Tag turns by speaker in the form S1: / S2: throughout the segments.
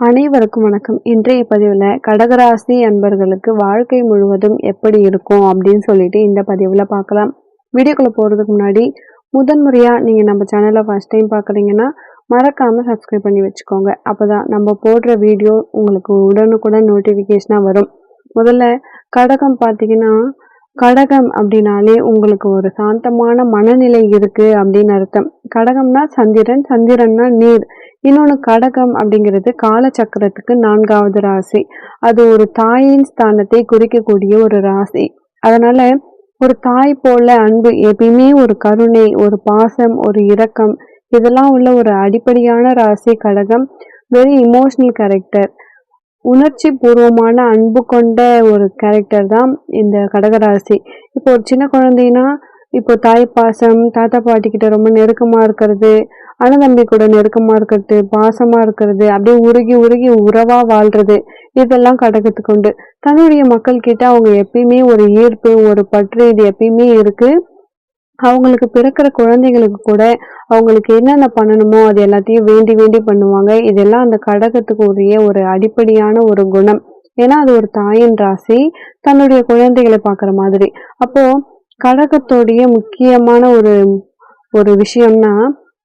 S1: அனைவருக்கும் வணக்கம். இன்றைய பதிவில் கடகராசி அன்பர்களுக்கு வாழ்க்கை முழுவதும் எப்படி இருக்கும் அப்படின்னு சொல்லிட்டு இந்த பதிவில் பார்க்கலாம். வீடியோக்குள்ளே போகிறதுக்கு முன்னாடி முதன்முறையாக நீங்கள் நம்ம சேனலை ஃபஸ்ட் டைம் பார்க்குறீங்கன்னா மறக்காமல் சப்ஸ்கிரைப் பண்ணி வச்சுக்கோங்க. அப்போ தான் நம்ம போடுற வீடியோ உங்களுக்கு உடனுக்குடன் நோட்டிஃபிகேஷனாக வரும். முதல்ல கடகம் பார்த்தீங்கன்னா கடகம் அப்படின்னாலே உங்களுக்கு ஒரு சாந்தமான மனநிலை இருக்குது அப்படின்னு அர்த்தம். கடகம்னா சந்திரன் சந்திரன்னா நீர். இன்னொன்று கடகம் அப்படிங்கிறது காலச்சக்கரத்துக்கு நான்காவது ராசி. அது ஒரு தாயின் ஸ்தானத்தை குறிக்கக்கூடிய ஒரு ராசி. அதனால ஒரு தாய் போல அன்பு எப்பயுமே ஒரு கருணை ஒரு பாசம் ஒரு இரக்கம் இதெல்லாம் உள்ள ஒரு அடிப்படையான ராசி கடகம். வெரி இமோஷனல் கேரக்டர் உணர்ச்சி பூர்வமான அன்பு கொண்ட ஒரு கேரக்டர் தான் இந்த கடகராசி இப்போ ஒரு சின்ன குழந்தைன்னா இப்போ தாய் பாசம் தாத்தா பாட்டி கிட்ட ரொம்ப நெருக்கமாக இருக்கிறது அண்ணன் தம்பி கூட நெருக்கமாக இருக்கிறது பாசமாக இருக்கிறது அப்படியே உருகி உருகி உறவாக வாழ்றது இதெல்லாம் கடகத்துக்கு உண்டு. தன்னுடைய மக்கள் கிட்ட அவங்க எப்பயுமே ஒரு ஈர்ப்பு ஒரு பற்று இது எப்பயுமே இருக்கு. அவங்களுக்கு பிறக்கிற குழந்தைங்களுக்கு கூட அவங்களுக்கு என்னென்ன பண்ணணுமோ அது எல்லாத்தையும் வேண்டி வேண்டி பண்ணுவாங்க. இதெல்லாம் அந்த கடகத்துக்கு உரிய ஒரு அடிப்படையான ஒரு குணம். ஏன்னா அது ஒரு தாயின் ராசி. தன்னுடைய குழந்தைகளை பார்க்குற மாதிரி. அப்போது கடகத்தோடைய முக்கியமான ஒரு ஒரு விஷயம்னா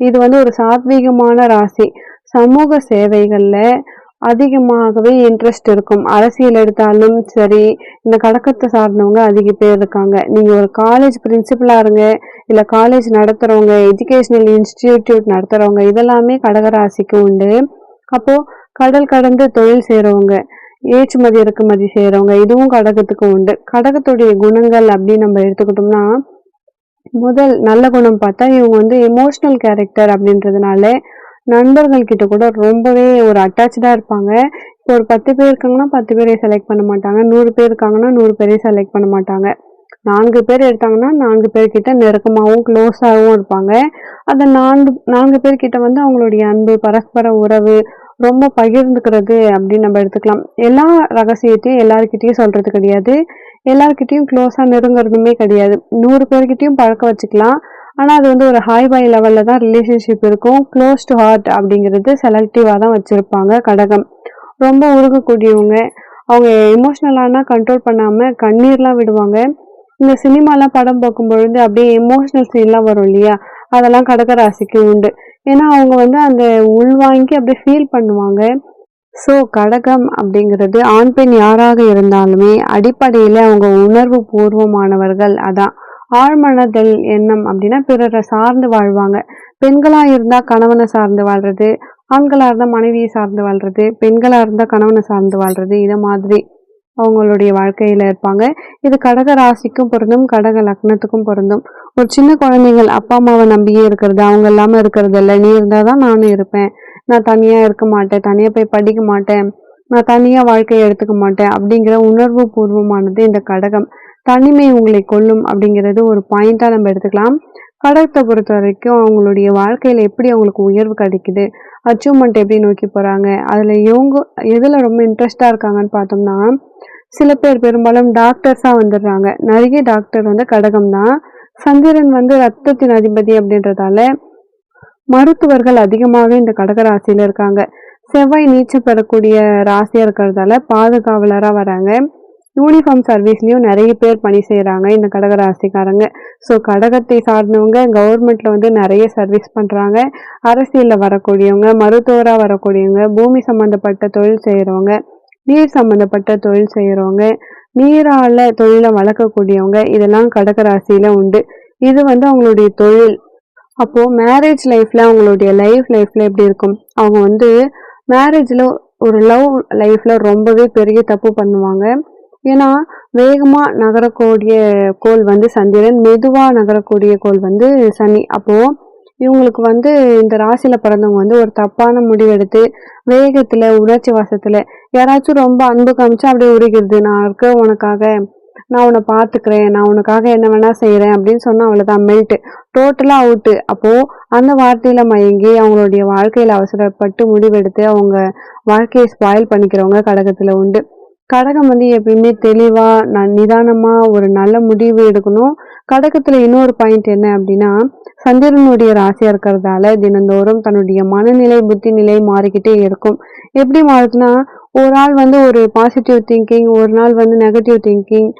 S1: இது வந்து ஒரு சாத்வீகமான ராசி. சமூக சேவைகளில் அதிகமாகவே இன்ட்ரெஸ்ட் இருக்கும். அரசியல் எடுத்தாலும் சரி இந்த கடக்கத்தை சார்ந்தவங்க அதிக பேர் இருக்காங்க. நீங்கள் ஒரு காலேஜ் பிரின்சிபலாக இருங்க இல்லை காலேஜ் நடத்துகிறவங்க எஜுகேஷ்னல் இன்ஸ்டிடியூட் நடத்துறவங்க இதெல்லாமே கடகராசிக்கு உண்டு. அப்போது கடல் கடந்து தொழில் செய்கிறவங்க ஏற்றுமதி இறக்குமதி செய்கிறவங்க இதுவும் கடகத்துக்கு உண்டு. கடகத்துடைய குணங்கள் அப்படின்னு நம்ம எடுத்துக்கிட்டோம்னா முதல் நல்ல குணம் பார்த்தா இவங்க வந்து எமோஷ்னல் கேரக்டர் அப்படின்றதுனால நண்பர்கள் கிட்ட கூட ரொம்பவே ஒரு அட்டாச்சாக இருப்பாங்க. இப்போ ஒரு பத்து பேர் இருக்காங்கன்னா பத்து பேரை செலக்ட் பண்ண மாட்டாங்க. நூறு பேர் இருக்காங்கன்னா நூறு பேரையும் செலக்ட் பண்ண மாட்டாங்க. நான்கு பேர் எடுத்தாங்கன்னா நான்கு பேர்கிட்ட நெருக்கமாகவும் க்ளோஸாகவும் இருப்பாங்க. அந்த நான்கு நான்கு பேர்கிட்ட வந்து அவங்களுடைய அன்பு பரஸ்பர உறவு ரொம்ப பகிர்ந்துக்கிறது அப்படின்னு நம்ம எடுத்துக்கலாம். எல்லா ரகசியத்தையும் எல்லாருக்கிட்டையும் சொல்றது கிடையாது. எல்லாருக்கிட்டையும் க்ளோஸாக நெருங்குறதுமே கிடையாது. நூறு பேர்கிட்டையும் பழக்க வச்சுக்கலாம். ஆனால் அது வந்து ஒரு ஹாய் பாய் லெவலில் தான் ரிலேஷன்ஷிப் இருக்கும். க்ளோஸ் டு ஹார்ட் அப்படிங்கிறது செலக்டிவாக தான் வச்சுருப்பாங்க கடகம். ரொம்ப உருகக்கூடியவங்க. அவங்க எமோஷ்னலானா கண்ட்ரோல் பண்ணாமல் கண்ணீர்லாம் விடுவாங்க. இந்த சினிமாலாம் படம் பார்க்கும் பொழுது அப்படியே எமோஷ்னல் சீன்லாம் வரும் இல்லையா? அதெல்லாம் கடகராசிக்கு உண்டு. ஏன்னா அவங்க வந்து அந்த உள்வாங்கி அப்படியே ஃபீல் பண்ணுவாங்க. ஸோ கடகம் அப்படிங்கிறது ஆண் பெண் யாராக இருந்தாலுமே அடிப்படையில் அவங்க உணர்வு பூர்வமானவர்கள். அதான். ஆழ்மனதல் எண்ணம் அப்படின்னா பிறரை சார்ந்து வாழ்வாங்க. பெண்களாக இருந்தால் கணவனை சார்ந்து வாழ்றது ஆண்களாக இருந்தால் மனைவியை சார்ந்து வாழ்றது பெண்களாக இருந்தால் கணவனை சார்ந்து வாழ்றது இதை மாதிரி. அவங்களுடைய வாழ்க்கையில இருப்பாங்க. இது கடக ராசிக்கும் பொருந்தும் கடக லக்னத்துக்கும் பொருந்தும். ஒரு சின்ன குழந்தைங்கள் அப்பா அம்மாவை நம்பியே இருக்கிறது அவங்க இல்லாம இருக்கிறது இல்லை. நீ இருந்தாதான் நானும் இருப்பேன். நான் தனியா இருக்க மாட்டேன் தனியா போய் படிக்க மாட்டேன் நான் தனியா வாழ்க்கையை எடுத்துக்க மாட்டேன் அப்படிங்கிற உணர்வு பூர்வமானது இந்த கடகம். தனிமை உங்களை கொல்லும் அப்படிங்கிறது ஒரு பாயிண்டா நம்ம எடுத்துக்கலாம். கடகத்தை பொறுத்த வரைக்கும் அவங்களுடைய வாழ்க்கையில் எப்படி அவங்களுக்கு உயர்வு கிடைக்குது அச்சீவ்மெண்ட் எப்படி நோக்கி போகிறாங்க அதில் இவங்க எதில் ரொம்ப இன்ட்ரெஸ்டாக இருக்காங்கன்னு பார்த்தோம்னா சில பேர் பெரும்பாலும் டாக்டர்ஸாக வந்துடுறாங்க. நிறைய டாக்டர் வந்து கடகம் தான். சந்திரன் வந்து ரத்தத்தின் அதிபதி அப்படின்றதால மருத்துவர்கள் அதிகமாக இந்த கடகராசியில இருக்காங்க. செவ்வாய் நீச்சல் பெறக்கூடிய ராசியாக இருக்கிறதால பாதுகாவலராக வராங்க. யூனிஃபார்ம் சர்வீஸ்லேயும் நிறைய பேர் பணி செய்கிறாங்க இந்த கடகராசிக்காரங்க. ஸோ கடகத்தை சார்ந்தவங்க கவர்மெண்ட்டில் வந்து நிறைய சர்வீஸ் பண்ணுறாங்க அரசியலில் வரக்கூடியவங்க மருத்துவராக வரக்கூடியவங்க பூமி சம்மந்தப்பட்ட தொழில் செய்கிறவங்க நீர் சம்மந்தப்பட்ட தொழில் செய்கிறவங்க நீரால தொழிலை வளர்க்கக்கூடியவங்க இதெல்லாம் கடகராசியில் உண்டு. இது வந்து அவங்களுடைய தொழில். அப்போது மேரேஜ் லைஃப்பில் அவங்களுடைய லைஃப் லைஃப்பில் எப்படி இருக்கும்? அவங்க வந்து மேரேஜில் ஒரு லவ் லைஃப்பில் ரொம்பவே பெரிய தப்பு பண்ணுவாங்க. ஏன்னா வேகமாக நகரக்கூடிய கோள் வந்து சந்திரன் மெதுவாக நகரக்கூடிய கோள் வந்து சனி. அப்போது இவங்களுக்கு வந்து இந்த ராசியில் பிறந்தவங்க வந்து ஒரு தப்பான முடிவெடுத்து வேகத்தில் உணர்ச்சி வாசத்தில் யாராச்சும் ரொம்ப அன்பு காமிச்சா அப்படியே உருகிறது நான் இருக்க உனக்காக நான் உன்னை பார்த்துக்கிறேன் நான் உனக்காக என்ன வேணால் செய்கிறேன் அப்படின்னு சொன்னால் அவ்வளோதான் மெல்ட்டு டோட்டலாக அவுட்டு அப்போது அந்த வார்த்தையில் மயங்கி அவங்களுடைய வாழ்க்கையில் அவசரப்பட்டு முடிவெடுத்து அவங்க வாழ்க்கையை ஸ்பாயில் பண்ணிக்கிறவங்க கழகத்தில் உண்டு. கடகம் வந்து எப்பயுமே தெளிவா நிதானமா ஒரு நல்ல முடிவு எடுக்கணும். கடகத்துல இன்னொரு பாயிண்ட் என்ன அப்படின்னா சந்திரனுடைய ராசியா இருக்கிறதால தினந்தோறும் தன்னுடைய மனநிலை புத்தி நிலை மாறிக்கிட்டே இருக்கும். எப்படி மாறுதுன்னா ஒரு நாள் வந்து ஒரு பாசிட்டிவ் திங்கிங் ஒரு நாள் வந்து நெகட்டிவ் திங்கிங்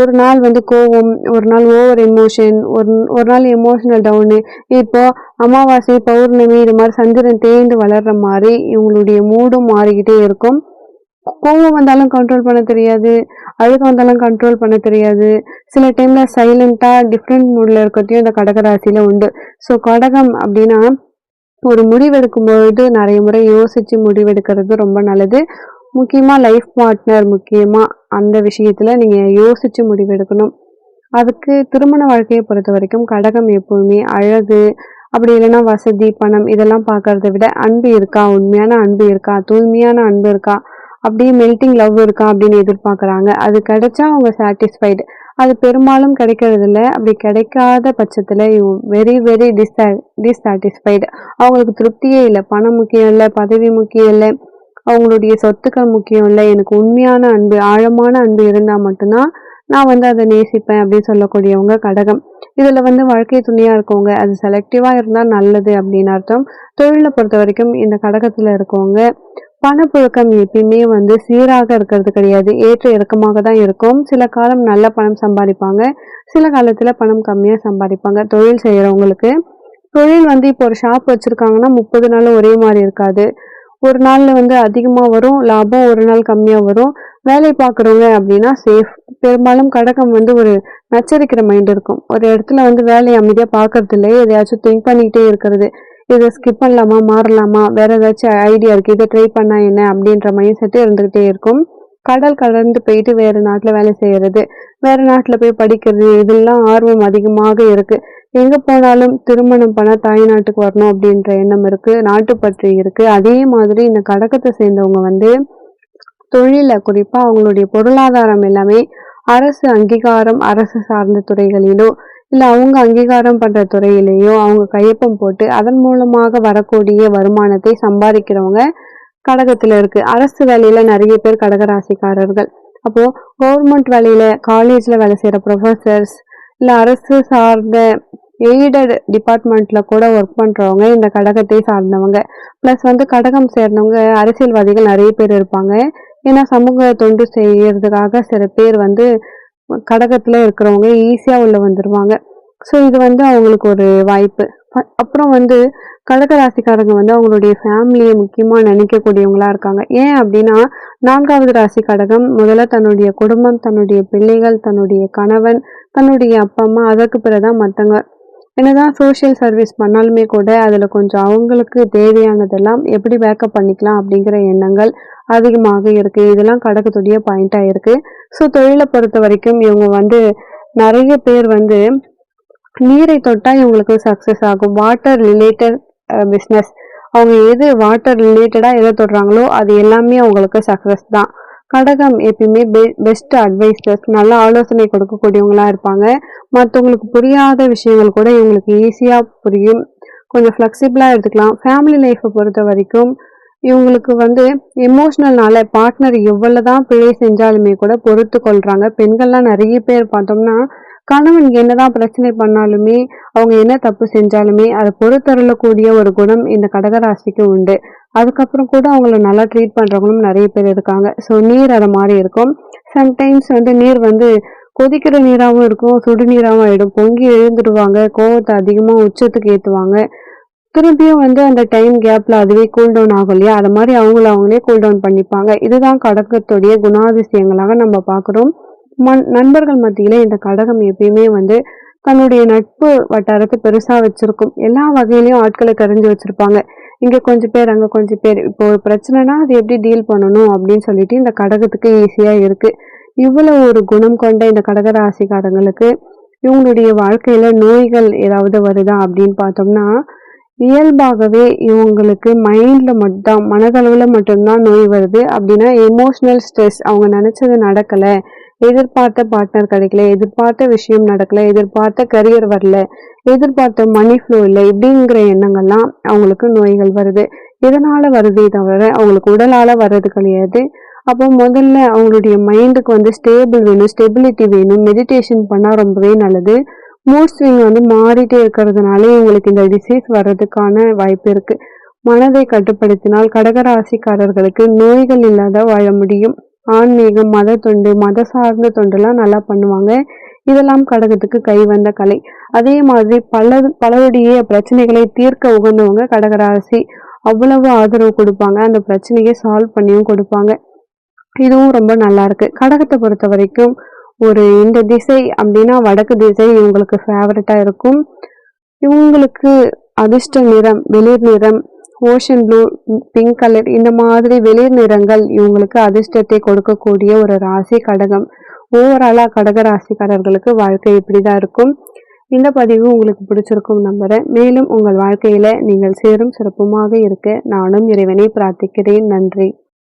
S1: ஒரு நாள் வந்து கோவம் ஒரு நாள் ஓவர் எமோஷன் ஒரு ஒரு நாள் எமோஷனல் டவுனு இப்போ அமாவாசை பௌர்ணமி இது மாதிரி சந்திரன் தேய்ந்து வளர்ற மாதிரி இவங்களுடைய மூடும் மாறிக்கிட்டே இருக்கும். கோவம் வந்தாலும் கண்ட்ரோல் பண்ண தெரியாது அழுக வந்தாலும் கண்ட்ரோல் பண்ண தெரியாது. சில டைம்ல சைலண்டா டிஃப்ரெண்ட் மூட்ல இருக்கிறதையும் இந்த கடகராசியில உண்டு. ஸோ கடகம் அப்படின்னா ஒரு முடிவெடுக்கும் பொழுது நிறைய முறை யோசிச்சு முடிவெடுக்கிறது ரொம்ப நல்லது. முக்கியமா லைஃப் பார்ட்னர் முக்கியமா அந்த விஷயத்துல நீங்க யோசிச்சு முடிவெடுக்கணும். அதுக்கு திருமண வாழ்க்கையை பொறுத்த வரைக்கும் கடகம் எப்பவுமே அழகு அப்படி இல்லைன்னா வசதி பணம் இதெல்லாம் பார்க்கறத விட அன்பு இருக்கா? உண்மையான அன்பு இருக்கா? தூய்மையான அன்பு இருக்கா? அப்படியே மெல்டிங் லவ் இருக்கா அப்படின்னு எதிர்பார்க்குறாங்க. அது கிடைச்சா அவங்க சாட்டிஸ்ஃபைடு அது பெரும்பாலும் கிடைக்கிறதில்ல. அப்படி கிடைக்காத பட்சத்தில் வெரி வெரி டிஸ்சா டிஸ்சாட்டிஸ்ஃபைடு அவங்களுக்கு திருப்தியே இல்லை. பணம் முக்கியம் இல்லை பதவி முக்கியம் இல்லை அவங்களுடைய சொத்துக்கள் முக்கியம் இல்லை. எனக்கு உண்மையான அன்பு ஆழமான அன்பு இருந்தால் மட்டும்தான் நான் வந்து அதை நேசிப்பேன் அப்படின்னு சொல்லக்கூடியவங்க கடகம். இதில் வந்து வாழ்க்கை துணையாக இருக்கவங்க அது செலக்டிவாக இருந்தால் நல்லது அப்படின்னு அர்த்தம். தொழிலை பொறுத்த வரைக்கும் இந்த கடகத்தில் இருக்கவங்க பணப்புழக்கம் எப்பயுமே வந்து சீராக இருக்கிறது கிடையாது. ஏற்ற இறக்கமாக தான் இருக்கும். சில காலம் நல்ல பணம் சம்பாதிப்பாங்க. சில காலத்தில் பணம் கம்மியாக சம்பாதிப்பாங்க தொழில் செய்கிறவங்களுக்கு தொழில் வந்து இப்போ ஒரு ஷாப் வச்சுருக்காங்கன்னா முப்பது நாள் ஒரே மாதிரி இருக்காது. ஒரு நாளில் வந்து அதிகமாக வரும் லாபம் ஒரு நாள் கம்மியாக வரும். வேலை பார்க்குறவங்க அப்படின்னா சேஃப் பெரும்பாலும் கடகம் வந்து ஒரு நச்சரிக்கிற மைண்ட் இருக்கும். ஒரு இடத்துல வந்து வேலையை அமைதியாக பார்க்கறது இல்லை எதையாச்சும் திங்க் பண்ணிக்கிட்டே இருக்கிறது. இதை ஸ்கிப் பண்ணலாமா மாறலாமா? வேற ஏதாச்சும் ஐடியா இருக்கு? இதை ட்ரை பண்ணா என்ன? அப்படின்ற மைண்ட் செட்டு இருந்துகிட்டே இருக்கும். கடல் கடந்து போயிட்டு வேற நாட்டில் வேலை செய்யறது. வேற நாட்டில் போய் படிக்கிறது. இதெல்லாம் ஆர்வம் அதிகமாக இருக்கு. எங்க போனாலும் திருமணம் பண்ண தாய் நாட்டுக்கு வரணும் அப்படின்ற எண்ணம் இருக்கு. நாட்டுப்பற்று இருக்கு. அதே மாதிரி இந்த கடக்கத்தை சேர்ந்தவங்க வந்து தொழில குறிப்பா அவங்களுடைய பொருளாதாரம் எல்லாமே அரசு அங்கீகாரம் அரசு சார்ந்த துறைகளிலோ இல்லை அவங்க அங்கீகாரம் பண்ணுற துறையிலேயோ அவங்க கையொப்பம் போட்டு அதன் மூலமாக வரக்கூடிய வருமானத்தை சம்பாதிக்கிறவங்க கடகத்தில் இருக்கு. அரசு வேலையில நிறைய பேர் கடகராசிக்காரர்கள். அப்போ கவர்மெண்ட் வேலையில காலேஜ்ல வேலை செய்யற ப்ரொஃபசர்ஸ் இல்ல அரசு சார்ந்த எய்டட் டிபார்ட்மெண்ட்ல கூட ஒர்க் பண்றவங்க இந்த கடகத்தை சார்ந்தவங்க. பிளஸ் வந்து கடகம் சேர்ந்தவங்க அரசியல்வாதிகள் நிறைய பேர் இருப்பாங்க. ஏன்னா சமூக தொண்டு செய்யறதுக்காக சில பேர் வந்து கடகத்தில் இருக்கிறவங்க ஈஸியாக உள்ளே வந்துடுவாங்க ஸோ இது வந்து அவங்களுக்கு ஒரு வாய்ப்பு. அப்புறம் வந்து கடக ராசிக்காரங்க வந்து அவங்களுடைய ஃபேமிலியை முக்கியமாக நினைக்கக்கூடியவங்களா இருக்காங்க. ஏன் அப்படின்னா நான்காவது ராசி கடகம் முதல்ல தன்னுடைய குடும்பம் தன்னுடைய பிள்ளைகள் தன்னுடைய கணவன் தன்னுடைய அப்பா அம்மா அதற்கு பிறகுதான் மற்றவங்க என்னதான் சோஷியல் சர்வீஸ் பண்ணாலுமே கூட அதில் கொஞ்சம் அவங்களுக்கு தேவையானதெல்லாம் எப்படி பேக்கப் பண்ணிக்கலாம் அப்படிங்கிற எண்ணங்கள் அதிகமாக இருக்குது இதெல்லாம் கடகத்துடைய பாயிண்ட்டாக இருக்குது ஸோ தொழிலை பொறுத்த வரைக்கும் இவங்க வந்து நிறைய பேர் வந்து நீரை தொட்டால் இவங்களுக்கு சக்ஸஸ் ஆகும். வாட்டர் ரிலேட்டட் பிஸ்னஸ் அவங்க எது வாட்டர் ரிலேட்டடாக எதை தொடுறாங்களோ அது எல்லாமே அவங்களுக்கு சக்ஸஸ் தான். கடகம் எப்பயுமே பெஸ்ட் அட்வைசர்ஸ் நல்ல ஆலோசனை கொடுக்கக்கூடியவங்களாக இருப்பாங்க. மற்றவங்களுக்கு புரியாத விஷயங்கள் கூட இவங்களுக்கு ஈஸியாக புரியும். கொஞ்சம் ஃப்ளெக்சிபிளாக எடுத்துக்கலாம். ஃபேமிலி லைஃப்பை பொறுத்த வரைக்கும் இவங்களுக்கு வந்து எமோஷ்னல்னால பார்ட்னர் எவ்வளவுதான் பிழை செஞ்சாலுமே கூட பொறுத்து கொள்றாங்க. பெண்கள்லாம் நிறைய பேர் பார்த்தோம்னா கணவன் என்னதான் பிரச்சனை பண்ணாலுமே அவங்க என்ன தப்பு செஞ்சாலுமே அதை பொறுத்தருளக்கூடிய ஒரு குணம் இந்த கடகராசிக்கு உண்டு. அதுக்கப்புறம் கூட அவங்கள நல்லா ட்ரீட் பண்றவங்களும் நிறைய பேர் இருக்காங்க. ஸோ நீர் அதை மாதிரி இருக்கும். சம்டைம்ஸ் வந்து நீர் வந்து கொதிக்கிற நீராகவும் இருக்கும் சுடுநீராகவும் ஆயிடும். பொங்கி எழுந்துடுவாங்க கோவத்தை அதிகமாக உச்சத்துக்கு ஏற்றுவாங்க திரும்பியும் வந்து அந்த டைம் கேப்ல அதுவே கூல் டவுன் ஆகும் இல்லையா? அது மாதிரி அவங்கள அவங்களே கூல் டவுன் பண்ணிப்பாங்க. இதுதான் கடகத்துடைய குணாதிசயங்களாக நம்ம பார்க்குறோம். மண் நண்பர்கள் மத்தியில இந்த கடகம் எப்பயுமே வந்து தன்னுடைய நட்பு வட்டாரத்தை பெருசா வச்சிருக்கும். எல்லா வகையிலையும் ஆட்களை கரைஞ்சி வச்சிருப்பாங்க. இங்க கொஞ்சம் பேர் அங்க கொஞ்சம் பேர். இப்போ ஒரு பிரச்சனைனா அது எப்படி டீல் பண்ணணும் அப்படின்னு சொல்லிட்டு இந்த கடகத்துக்கு ஈஸியா இருக்கு. இவ்வளவு ஒரு குணம் கொண்ட இந்த கடக ராசிக்காரங்களுக்கு இவங்களுடைய வாழ்க்கையில நோய்கள் ஏதாவது வருதா அப்படின்னு பார்த்தோம்னா இயல்பாகவே இவங்களுக்கு மைண்டில் மட்டும் மனதளவில் மட்டும்தான் நோய் வருது. அப்படின்னா எமோஷ்னல் ஸ்ட்ரெஸ் அவங்க நினச்சது நடக்கலை. எதிர்பார்த்த பார்ட்னர் கிடைக்கல. எதிர்பார்த்த விஷயம் நடக்கல. எதிர்பார்த்த கரியர் வரல. எதிர்பார்த்த மணி ஃப்ளோ இல்லை. இப்படிங்கிற எண்ணங்கள்லாம் அவங்களுக்கு நோய்கள் வருது. இதனால வருதே தவிர அவங்களுக்கு உடலால வர்றது கிடையாது. அப்போ முதல்ல அவங்களுடைய மைண்டுக்கு வந்து ஸ்டேபிள் வேணும் ஸ்டெபிலிட்டி வேணும். மெடிடேஷன் பண்ணால் ரொம்பவே நல்லது. மூட் ஸ்விங் வந்து மாறிட்டே இருக்கிறதுனால இவங்களுக்கு இந்த டிசீஸ் வர்றதுக்கான வாய்ப்பு இருக்கு. மனதை கட்டுப்படுத்தினால் கடகராசிக்காரர்களுக்கு நோய்கள் இல்லாத வாழ முடியும். ஆன்மீகம் மத தொண்டு மத சார்ந்த தொண்டெல்லாம் நல்லா பண்ணுவாங்க. இதெல்லாம் கடகத்துக்கு கை வந்த கலை. அதே மாதிரி பல பலருடைய பிரச்சனைகளை தீர்க்க உகந்தவங்க கடகராசி. அவ்வளவு ஆதரவு கொடுப்பாங்க. அந்த பிரச்சனையை சால்வ் பண்ணியும் கொடுப்பாங்க. இதுவும் ரொம்ப நல்லா இருக்கு. கடகத்தை பொறுத்த வரைக்கும் ஒரு இந்த திசை அப்படின்னா வடக்கு திசை இவங்களுக்கு ஃபேவரட்டாக இருக்கும். இவங்களுக்கு அதிர்ஷ்ட நிறம் வெளிர் நிறம் ஓஷன் ப்ளூ பிங்க் கலர் இந்த மாதிரி வெளிர் நிறங்கள் இவங்களுக்கு அதிர்ஷ்டத்தை கொடுக்கக்கூடிய ஒரு ராசி கடகம். ஓவராலாக கடக ராசிக்காரர்களுக்கு வாழ்க்கை இப்படி தான் இருக்கும். இந்த பதிவு உங்களுக்கு பிடிச்சிருக்கும் நம்புகிறேன் மேலும் உங்கள் வாழ்க்கையில் நீங்கள் சேரும் சிறப்புமாக இருக்க நானும் இறைவனை பிரார்த்திக்கிறேன். நன்றி.